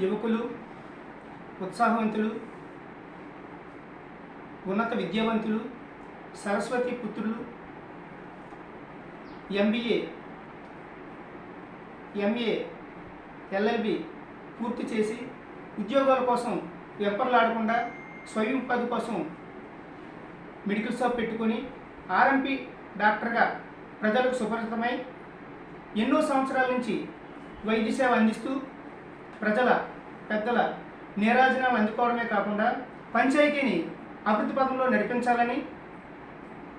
యువకులు ఉత్సాహవంతులు ఉన్నత విద్యావంతులు సరస్వతి పుత్రులు ఎంబీఏ ఎంఏ ఎల్ఎల్బి పూర్తి చేసి ఉద్యోగాల కోసం వెంపర్లాడకుండా స్వయం ఉపాధి కోసం మెడికల్ షాప్ పెట్టుకొని ఆర్ఎంపీ డాక్టర్గా ప్రజలకు సుపరిచితమై ఎన్నో సంవత్సరాల నుంచి వైద్య సేవ అందిస్తూ ప్రజల పెద్దల నీరాజనాలు అందుకోవడమే కాకుండా పంచాయతీని అభివృద్ధి పథంలో నడిపించాలని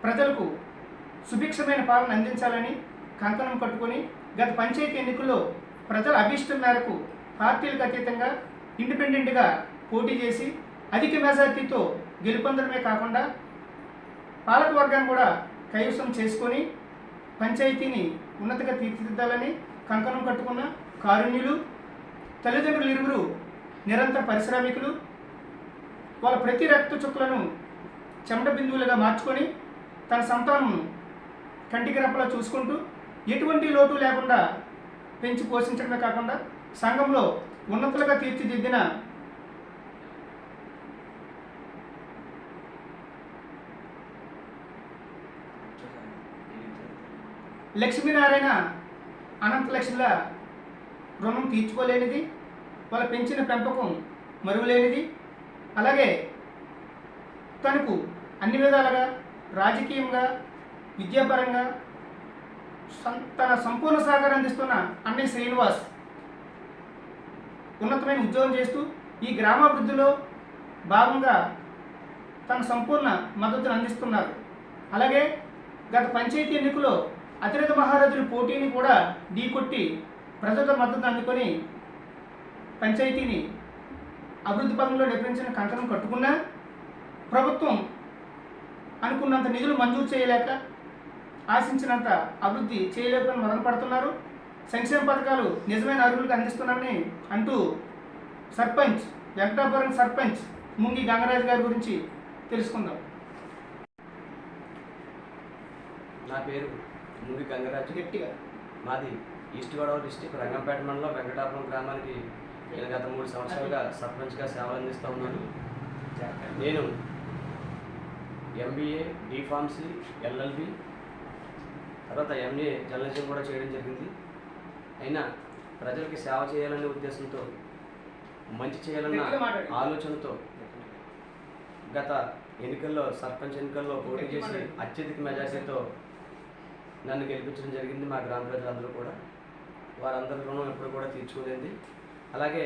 ప్రజలకు సుభిక్షమైన పాలన అందించాలని కంకణం కట్టుకొని గత పంచాయతీ ఎన్నికల్లో ప్రజల అభిష్టం మేరకు పార్టీలకు అతీతంగా ఇండిపెండెంట్గా పోటీ చేసి అధిక మెజార్టీతో గెలుపొందడమే కాకుండా పాలకవర్గాన్ని కూడా కైవసం చేసుకొని పంచాయతీని ఉన్నతగా తీర్చిదిద్దాలని కంకణం కట్టుకున్న కారుణ్యులు తల్లిదండ్రులు ఇరువురు నిరంతర పరిశ్రామికులు. వాళ్ళ ప్రతి రక్త చుక్కలను చెమట బిందువులుగా మార్చుకొని తన సంతానం కంటికి రెప్పలా చూసుకుంటూ ఎటువంటి లోటు లేకుండా పెంచి పోషించడమే కాకుండా సంఘంలో ఉన్నతులుగా తీర్చిదిద్దిన లక్ష్మీనారాయణ అనంత లక్ష్మిల రుణం తీర్చుకోలేనిది. వాళ్ళు పెంచిన పెంపకం మరువలేనిది అలాగే తనకు అన్ని విధాలుగా రాజకీయంగా విద్యాపరంగా సం- తన సంపూర్ణ సహకారం అందిస్తున్న అన్నయ్య శ్రీనివాస్ ఉన్నతమైన ఉద్యోగం చేస్తూ ఈ గ్రామాభివృద్ధిలో భాగంగా తన సంపూర్ణ మద్దతును అందిస్తున్నారు. అలాగే గత పంచాయతీ ఎన్నికలో అతిరథ మహారాజుల పోటీని కూడా ఢీకొట్టి ప్రజల మద్దతు అందుకొని పంచాయతీని అభివృద్ధి పదంలో నడిపించిన కంకణం కట్టుకున్నా ప్రభుత్వం అనుకున్నంత నిధులు మంజూరు చేయలేక ఆశించినంత అభివృద్ధి చేయలేకపోయిన మొదలు పడుతున్నారు. సంక్షేమ పథకాలు నిజమైన అర్హులకు అందిస్తున్నామని అంటూ సర్పంచ్ వెంకటాపురం సర్పంచ్ ముంగి గంగరాజు గారి గురించి తెలుసుకుందాం. నా పేరు ముంగి గంగరాజు. గట్టిగా. మాది ఈస్ట్ గోదావరి డిస్టిక్ రంగంపేట మండలం వెంకటాపురం గ్రామానికి నేను గత మూడు సంవత్సరాలుగా సర్పంచ్గా సేవలు అందిస్తూ ఉన్నాను. నేను ఎంబీఏ డిఫార్మసీ ఎల్ఎల్బి తర్వాత ఎంఏ జర్నలిజం కూడా చేయడం జరిగింది. అయినా ప్రజలకి సేవ చేయాలనే ఉద్దేశంతో మంచి చేయాలన్న. ఆలోచనతో గత ఎన్నికల్లో సర్పంచ్ ఎన్నికల్లో పోటీ చేసి అత్యధిక మెజార్టీతో నన్ను గెలిపించడం జరిగింది మా గ్రామ ప్రజలందరూ కూడా. వారందరి రుణం ఎప్పుడు కూడా తీర్చుకోలేదు అలాగే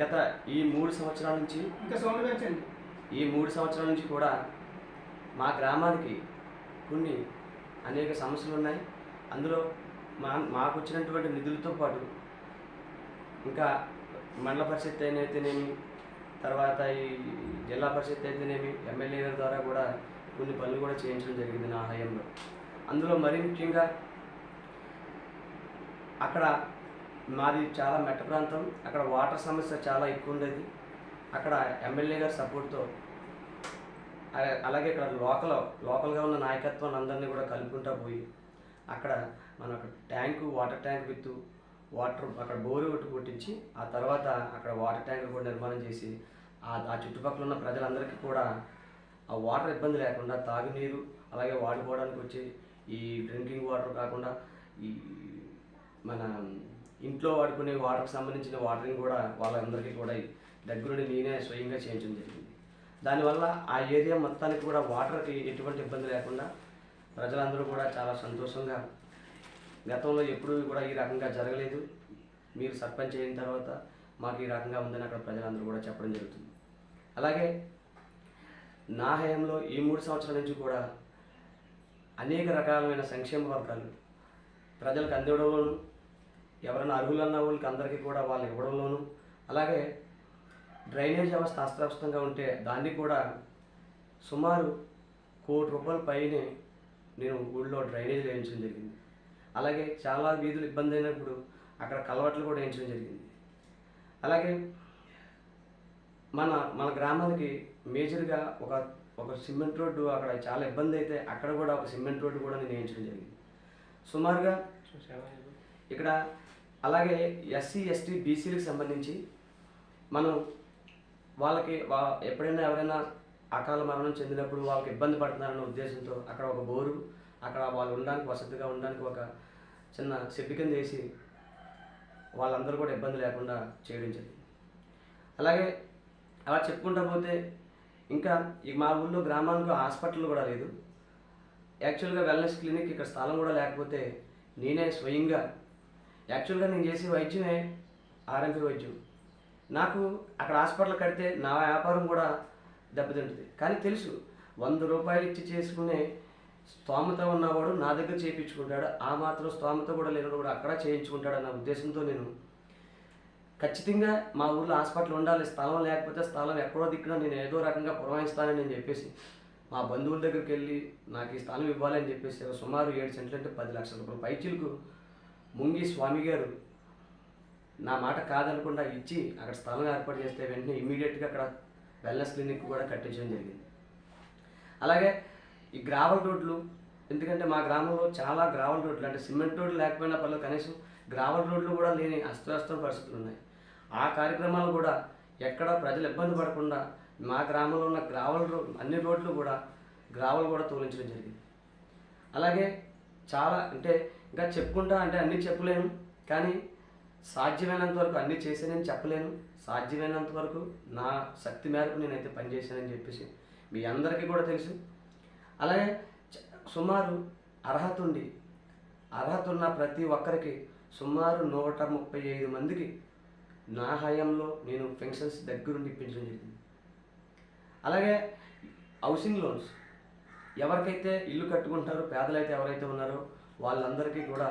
గత ఈ మూడు సంవత్సరాల నుంచి ఇంకా సౌండ్ పెంచండి. ఈ మూడు సంవత్సరాల నుంచి కూడా మా గ్రామానికి కొన్ని అనేక సమస్యలు ఉన్నాయి. అందులో మా మాకు వచ్చినటువంటి నిధులతో పాటు ఇంకా మండల పరిషత్ అయితేనేమి తర్వాత ఈ జిల్లా పరిషత్ అయితేనేమి ఎమ్మెల్యే గారి ద్వారా కూడా కొన్ని పనులు కూడా చేయించడం జరిగింది నా హయాంలో అందులో మరీ ముఖ్యంగా అక్కడ మాది చాలా మెట్ట ప్రాంతం. అక్కడ వాటర్ సమస్య చాలా ఎక్కువ ఉండేది. అక్కడ ఎమ్మెల్యే గారి సపోర్ట్తో అలాగే ఇక్కడ లోకల్ లోకల్గా ఉన్న నాయకత్వాన్ని అందరినీ కూడా కలుపుకుంటా పోయి అక్కడ మనం అక్కడ tank water tank with water అక్కడ బోరు ఒకటి కొట్టించి ఆ తర్వాత అక్కడ వాటర్ ట్యాంక్ కూడా నిర్మాణం చేసి ఆ ఆ చుట్టుపక్కల ఉన్న ప్రజలందరికీ కూడా ఆ వాటర్ ఇబ్బంది లేకుండా తాగునీరు అలాగే వాడుకోవడానికి వచ్చే ఈ డ్రింకింగ్ వాటర్ కాకుండా ఈ మన ఇంట్లో వాడుకునే వాటర్కి సంబంధించిన వాటరింగ్ కూడా వాళ్ళందరికీ కూడా దగ్గరుండి నేనే స్వయంగా చేయించడం జరిగింది. దానివల్ల ఆ ఏరియా మొత్తానికి కూడా వాటర్కి ఎటువంటి ఇబ్బంది లేకుండా ప్రజలందరూ కూడా చాలా సంతోషంగా గతంలో ఎప్పుడూ కూడా ఈ రకంగా జరగలేదు. మీరు సర్పంచ్ అయిన తర్వాత మాకు ఈ రకంగా ఉందని అక్కడ ప్రజలందరూ కూడా చెప్పడం జరుగుతుంది. అలాగే నా హయాంలో ఈ మూడు సంవత్సరాల నుంచి కూడా అనేక రకాలైన సంక్షేమ వర్గాలు ప్రజలకు అందివ్వడంలోను ఎవరైనా అర్హులన్న వాళ్ళకి అందరికీ కూడా వాళ్ళు ఇవ్వడంలోను అలాగే డ్రైనేజ్ వ్యవస్థ అస్తవ్యస్తంగా ఉంటే దాన్ని కూడా సుమారు కోటి రూపాయల పైనే నేను ఊళ్ళో డ్రైనేజ్ వేయించడం జరిగింది. అలాగే చాలా వీధులు ఇబ్బంది అయినప్పుడు అక్కడ కలవట్లు కూడా వేయించడం జరిగింది. అలాగే మన మన గ్రామానికి మేజర్గా ఒక ఒక సిమెంట్ రోడ్డు అక్కడ చాలా ఇబ్బంది అయితే అక్కడ కూడా ఒక సిమెంట్ రోడ్డు కూడా నేను వేయించడం జరిగింది. సుమారుగా ఇక్కడ అలాగే ఎస్సీ ఎస్టీ బీసీలకు సంబంధించి మనం వాళ్ళకి వా ఎప్పుడైనా ఎవరైనా అకాల మరణం చెందినప్పుడు వాళ్ళకి ఇబ్బంది పడుతున్నారన్న ఉద్దేశంతో అక్కడ ఒక బోరు అక్కడ వాళ్ళు ఉండడానికి వసతిగా ఉండడానికి ఒక చిన్న షెడ్ కింద వేసి వాళ్ళందరూ కూడా ఇబ్బంది లేకుండా చేయడం జరిగింది. అలాగే అలా చెప్పుకుంటా పోతే ఇంకా ఈ మా ఊళ్ళో గ్రామానికి హాస్పిటల్ కూడా లేదు. యాక్చువల్గా వెల్నెస్ క్లినిక్ ఇక్కడ స్థలం కూడా లేకపోతే నేనే స్వయంగా యాక్చువల్గా నేను చేసే వైద్యమే ఆర్ఎంపీ వైద్యం. నాకు అక్కడ హాస్పిటల్ కడితే నా వ్యాపారం కూడా దెబ్బతింటుంది. కానీ తెలుసు వంద రూపాయలు ఇచ్చి చేసుకునే స్తోమత ఉన్నవాడు నా దగ్గర చేయించుకుంటాడు. ఆ మాత్రం స్తోమత కూడా లేనివాడు కూడా అక్కడ చేయించుకుంటాడు అన్న ఉద్దేశంతో నేను ఖచ్చితంగా మా ఊర్లో హాస్పిటల్ ఉండాలి స్థలం లేకపోతే స్థలం ఎక్కడో దిక్కున నేను ఏదో రకంగా పురమాయిస్తానని నేను చెప్పేసి మా బంధువుల దగ్గరికి వెళ్ళి నాకు ఈ స్థలం ఇవ్వాలని చెప్పేసి సుమారు ఏడు సెంట్లు అంటే పది లక్షల రూపాయలు పైచీలకు ముంగి స్వామి గారు నా మాట కాదనకుండా ఇచ్చి అక్కడ స్థలం ఏర్పాటు చేస్తే వెంటనే ఇమీడియట్గా అక్కడ వెల్నెస్ క్లినిక్ కూడా కట్టించడం జరిగింది. అలాగే ఈ గ్రావల్ రోడ్లు ఎందుకంటే మా గ్రామంలో చాలా గ్రావల్ రోడ్లు అంటే సిమెంట్ రోడ్లు లేకపోయినా పర్లేదు కనీసం గ్రావల్ రోడ్లు కూడా లేని అస్తవ్యస్త పరిస్థితులు ఉన్నాయి. ఆ కార్యక్రమాలు కూడా ఎక్కడ ప్రజలు ఇబ్బంది పడకుండా మా గ్రామంలో ఉన్న గ్రావల్ రోడ్ అన్ని రోడ్లు కూడా గ్రావల్ కూడా తోలించడం జరిగింది. అలాగే చాలా అంటే ఇంకా చెప్పుకుంటా అంటే అన్నీ చెప్పలేను. కానీ సాధ్యమైనంత వరకు అన్నీ చేశానని చెప్పలేను. సాధ్యమైనంత వరకు నా శక్తి మేరకు నేనైతే పనిచేశానని చెప్పేసి మీ అందరికీ కూడా తెలుసు. అలాగే సుమారు అర్హత ఉండి అర్హత ఉన్న ప్రతి ఒక్కరికి సుమారు నూట ముప్పై ఐదు మందికి నా హయాంలో నేను పెన్షన్స్ దగ్గరుండి ఇప్పించడం జరిగింది. అలాగే హౌసింగ్ లోన్స్. ఎవరికైతే ఇల్లు కట్టుకుంటారో పేదలైతే ఎవరైతే ఉన్నారో వాళ్ళందరికీ కూడా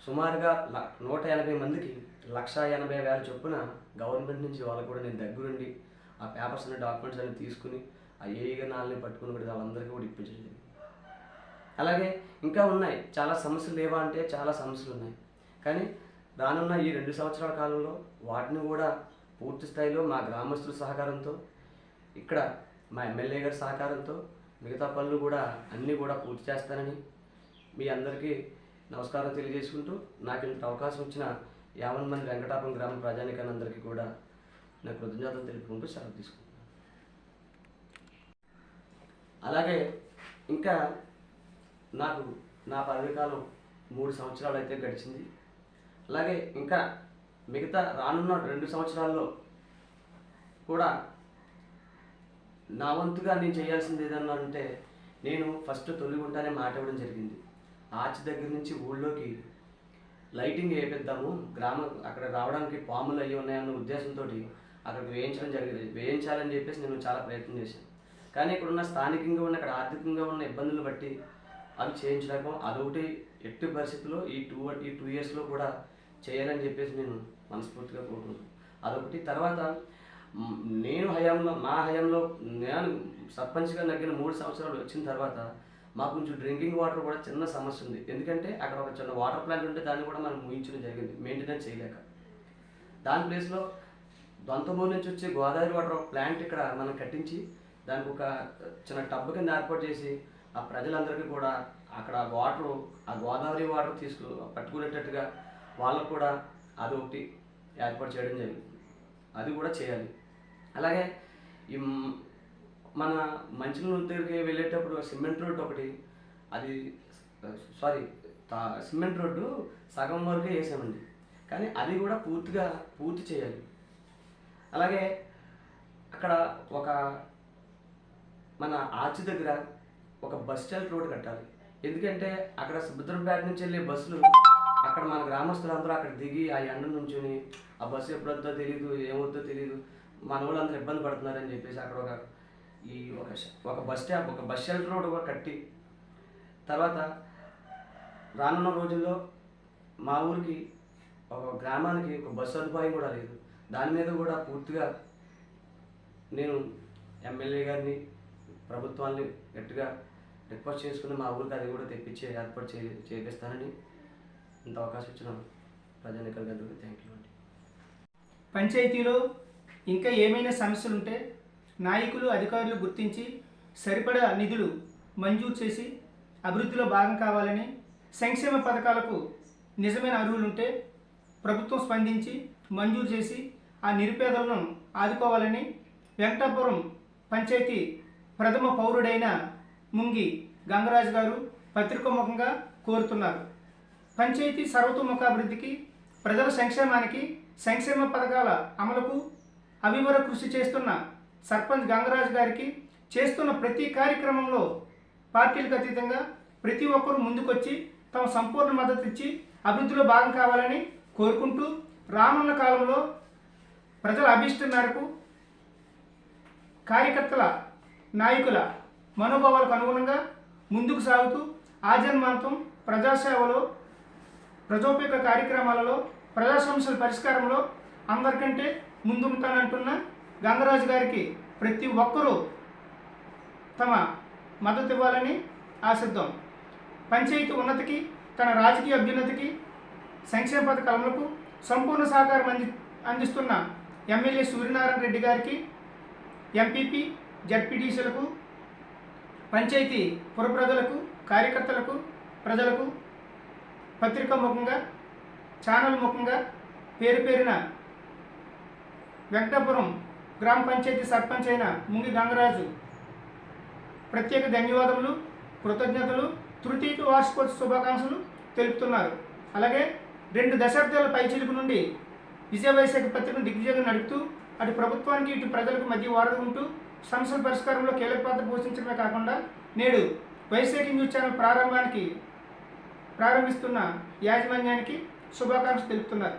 సుమారుగా ల- నూట ఎనభై మందికి లక్ష ఎనభై వేల చొప్పున గవర్నమెంట్ నుంచి వాళ్ళకు కూడా నేను దగ్గరుండి ఆ పేపర్స్ అనే డాక్యుమెంట్స్ అన్ని తీసుకుని ఆ ఏఈగా నాలుగు పట్టుకుని కూడా వాళ్ళందరికీ కూడా ఇప్పించండి అలాగే ఇంకా ఉన్నాయి. చాలా సమస్యలు లేవా అంటే చాలా సమస్యలు ఉన్నాయి. కానీ రానున్న ఈ రెండు సంవత్సరాల కాలంలో వాటిని కూడా పూర్తి స్థాయిలో మా గ్రామస్తుల సహకారంతో ఇక్కడ మా ఎమ్మెల్యే గారి సహకారంతో మిగతా పనులు కూడా అన్నీ కూడా పూర్తి చేస్తానని మీ అందరికీ నమస్కారం తెలియజేసుకుంటూ నాకు ఇంత అవకాశం ఇచ్చిన యావన్ మంది వెంకటాపురం గ్రామ ప్రజానికానందరికీ కూడా నా కృతజ్ఞతలు తెలుపుకుంటూ సెలవు తీసుకుంటున్నాను. అలాగే ఇంకా నాకు నా పదవి కాలం మూడు సంవత్సరాలు అయితే గడిచింది. అలాగే ఇంకా మిగతా రానున్న రెండు సంవత్సరాల్లో కూడా నా వంతుగా నేను చేయాల్సింది ఏదన్నా అంటే నేను ఫస్ట్ తొలిగుంటానే మాట ఇవ్వడం జరిగింది. ఆర్చ్ దగ్గర నుంచి ఊళ్ళోకి లైటింగ్ వేయిద్దాము గ్రామం అక్కడ రావడానికి పాములు అయ్యి ఉన్నాయన్న ఉద్దేశంతో అక్కడికి వేయించడం జరిగింది. వేయించాలని చెప్పేసి నేను చాలా ప్రయత్నం చేశాను. కానీ ఇక్కడ ఉన్న స్థానికంగా ఉన్న అక్కడ ఆర్థికంగా ఉన్న ఇబ్బందులు బట్టి అవి చేయించడం అదొకటి ఎట్టి పరిస్థితుల్లో ఈ టూ ఈ టూ ఇయర్స్లో కూడా చేయాలని చెప్పేసి నేను మనస్ఫూర్తిగా కోరుకుంటున్నాను. అదొకటి. తర్వాత నేను హయాంలో మా హయాంలో నేను సర్పంచ్గా నగ్గిన మూడు సంవత్సరాలు వచ్చిన తర్వాత మాకు కొంచెం డ్రింకింగ్ వాటర్ కూడా చిన్న సమస్య ఉంది. ఎందుకంటే అక్కడ ఒక చిన్న వాటర్ ప్లాంట్ ఉంటే దాన్ని కూడా మనం ముగించడం జరిగింది. మెయింటెనెన్స్ చేయలేక. దాని ప్లేస్లో దొంతమూరు నుంచి వచ్చే గోదావరి వాటర్ ప్లాంట్ ఇక్కడ మనం కట్టించి దానికి ఒక చిన్న టబ్ కింద ఏర్పాటు చేసి ఆ ప్రజలందరికీ కూడా అక్కడ వాటర్ ఆ గోదావరి వాటర్ తీసుకు పట్టుకునేటట్టుగా వాళ్ళకు కూడా అది ఒకటి ఏర్పాటు చేయడం జరిగింది. అది కూడా చేయాలి. అలాగే ఈ మన మంచినీళ్ళ దగ్గరికి వెళ్ళేటప్పుడు సిమెంట్ రోడ్డు ఒకటి అది సారీ తా- సిమెంట్ రోడ్డు సగం వరకే వేసామండి. కానీ అది కూడా పూర్తిగా పూర్తి చేయాలి. అలాగే అక్కడ ఒక మన ఆర్చి దగ్గర ఒక బస్ స్టాండ్ రోడ్ కట్టాలి. ఎందుకంటే అక్కడ సముద్రంపేట నుంచి వెళ్ళే బస్సులు అక్కడ మన గ్రామస్తులందరూ అక్కడ దిగి ఆ ఎండ నుంచుని ఆ బస్సు ఎప్పుడొద్దో తెలియదు ఏమొద్దో తెలియదు మన వాళ్ళందరూ ఇబ్బంది పడుతున్నారని చెప్పేసి అక్కడ ఒక ఈ ఒక ఒక బస్ స్టాప్ ఒక బస్ షెల్టర్ రోడ్ కూడా కట్టి తర్వాత రానున్న రోజుల్లో మా ఊరికి ఒక గ్రామానికి ఒక బస్సు సదుపాయం కూడా లేదు. దాని మీద కూడా పూర్తిగా నేను ఎమ్మెల్యే గారిని ప్రభుత్వాన్ని గట్టిగా రిక్వెస్ట్ చేసుకుని మా ఊరికి అది కూడా తెప్పించే ఏర్పాటు చే చేపిస్తానని ఇంత అవకాశం ఇచ్చిన ప్రజానికల గారికి థ్యాంక్ యూ అండి. పంచాయతీలో ఇంకా ఏమైనా సమస్యలు ఉంటే నాయకులు అధికారులు గుర్తించి సరిపడా నిధులు మంజూరు చేసి అభివృద్ధిలో భాగం కావాలని సంక్షేమ పథకాలకు నిజమైన అర్హులుంటే ప్రభుత్వం స్పందించి మంజూరు చేసి ఆ నిరుపేదలను ఆదుకోవాలని వెంకటాపురం పంచాయతీ ప్రథమ పౌరుడైన ముంగి గంగరాజు గారు పత్రికోముఖంగా కోరుతున్నారు. పంచాయతీ సర్వతోముఖాభివృద్ధికి ప్రజల సంక్షేమానికి సంక్షేమ పథకాల అమలుకు అవివర కృషి చేస్తున్న సర్పంచ్ గంగరాజు గారికి చేస్తున్న ప్రతి కార్యక్రమంలో పార్టీలకు అతీతంగా ప్రతి ఒక్కరూ ముందుకొచ్చి తమ సంపూర్ణ మద్దతు ఇచ్చి అభివృద్ధిలో భాగం కావాలని కోరుకుంటూ రానున్న కాలంలో ప్రజల అభిష్టం మేరకు కార్యకర్తల నాయకుల మనోభావాలకు అనుగుణంగా ముందుకు సాగుతూ ఆజన్మాంతం ప్రజాసేవలో ప్రజోపయోగ కార్యక్రమాలలో ప్రజా సమస్యల పరిష్కారంలో అందరికంటే ముందుంటానంటున్న గంగరాజు గారికి ప్రతి ఒక్కరూ తమ మద్దతు ఇవ్వాలని ఆశిద్దాం. పంచాయతీ ఉన్నతికి తన రాజకీయ అభ్యున్నతికి సంక్షేమ పథకాలకు సంపూర్ణ సహకారం అంది అందిస్తున్న ఎమ్మెల్యే సూర్యనారాయణ రెడ్డి గారికి ఎంపీపీ జడ్పీటీసీలకు పంచాయతీ పురప్రజలకు కార్యకర్తలకు ప్రజలకు పత్రికా ముఖంగా ఛానల్ ముఖంగా పేరు పేరిన వెంకటాపురం గ్రామ పంచాయతీ సర్పంచ్ అయిన ముంగి గంగరాజు. ప్రత్యేక ధన్యవాదములు కృతజ్ఞతలు తృతీయ వార్షికోత్సవ శుభాకాంక్షలు తెలుపుతున్నారు. అలాగే రెండు దశాబ్దాల పైచిలుకు నుండి విజయవైశాఖ పత్రికను దిగ్విజయంగా నడుపుతూ అటు ప్రభుత్వానికి ఇటు ప్రజలకు మధ్య వారధి సమస్యల పరిష్కారంలో కీలక పాత్ర పోషించడమే కాకుండా నేడు వైశాఖ న్యూస్ ఛానల్ ప్రారంభానికి ప్రారంభిస్తున్న యాజమాన్యానికి శుభాకాంక్షలు తెలుపుతున్నారు.